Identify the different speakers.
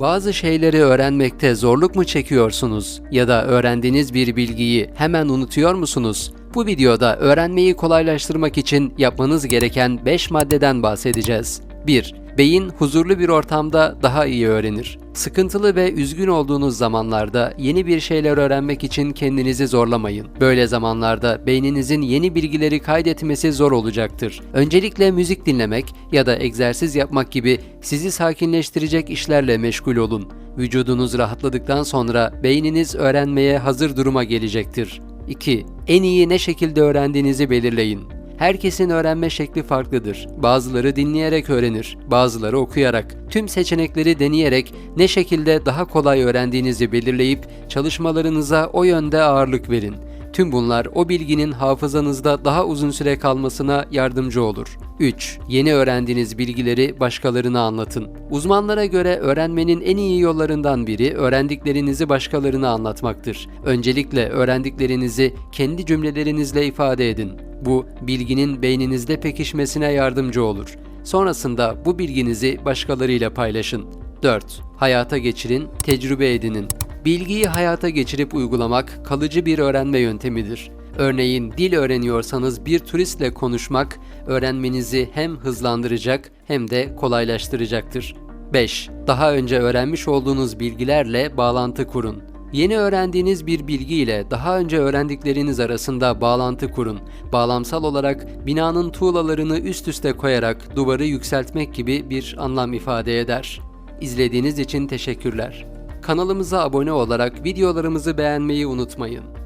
Speaker 1: Bazı şeyleri öğrenmekte zorluk mu çekiyorsunuz ya da öğrendiğiniz bir bilgiyi hemen unutuyor musunuz? Bu videoda öğrenmeyi kolaylaştırmak için yapmanız gereken 5 maddeden bahsedeceğiz. 1. Beyin huzurlu bir ortamda daha iyi öğrenir. Sıkıntılı ve üzgün olduğunuz zamanlarda yeni bir şeyler öğrenmek için kendinizi zorlamayın. Böyle zamanlarda beyninizin yeni bilgileri kaydetmesi zor olacaktır. Öncelikle müzik dinlemek ya da egzersiz yapmak gibi sizi sakinleştirecek işlerle meşgul olun. Vücudunuz rahatladıktan sonra beyniniz öğrenmeye hazır duruma gelecektir. 2. En iyi ne şekilde öğrendiğinizi belirleyin. Herkesin öğrenme şekli farklıdır. Bazıları dinleyerek öğrenir, bazıları okuyarak. Tüm seçenekleri deneyerek ne şekilde daha kolay öğrendiğinizi belirleyip çalışmalarınıza o yönde ağırlık verin. Tüm bunlar o bilginin hafızanızda daha uzun süre kalmasına yardımcı olur. 3. Yeni öğrendiğiniz bilgileri başkalarına anlatın. Uzmanlara göre öğrenmenin en iyi yollarından biri öğrendiklerinizi başkalarına anlatmaktır. Öncelikle öğrendiklerinizi kendi cümlelerinizle ifade edin. Bu bilginin beyninizde pekişmesine yardımcı olur. Sonrasında bu bilginizi başkalarıyla paylaşın. 4. Hayata geçirin, tecrübe edinin. Bilgiyi hayata geçirip uygulamak kalıcı bir öğrenme yöntemidir. Örneğin dil öğreniyorsanız bir turistle konuşmak öğrenmenizi hem hızlandıracak hem de kolaylaştıracaktır. 5. Daha önce öğrenmiş olduğunuz bilgilerle bağlantı kurun. Yeni öğrendiğiniz bir bilgi ile daha önce öğrendikleriniz arasında bağlantı kurun. Bağlamsal olarak binanın tuğlalarını üst üste koyarak duvarı yükseltmek gibi bir anlam ifade eder. İzlediğiniz için teşekkürler. Kanalımıza abone olarak videolarımızı beğenmeyi unutmayın.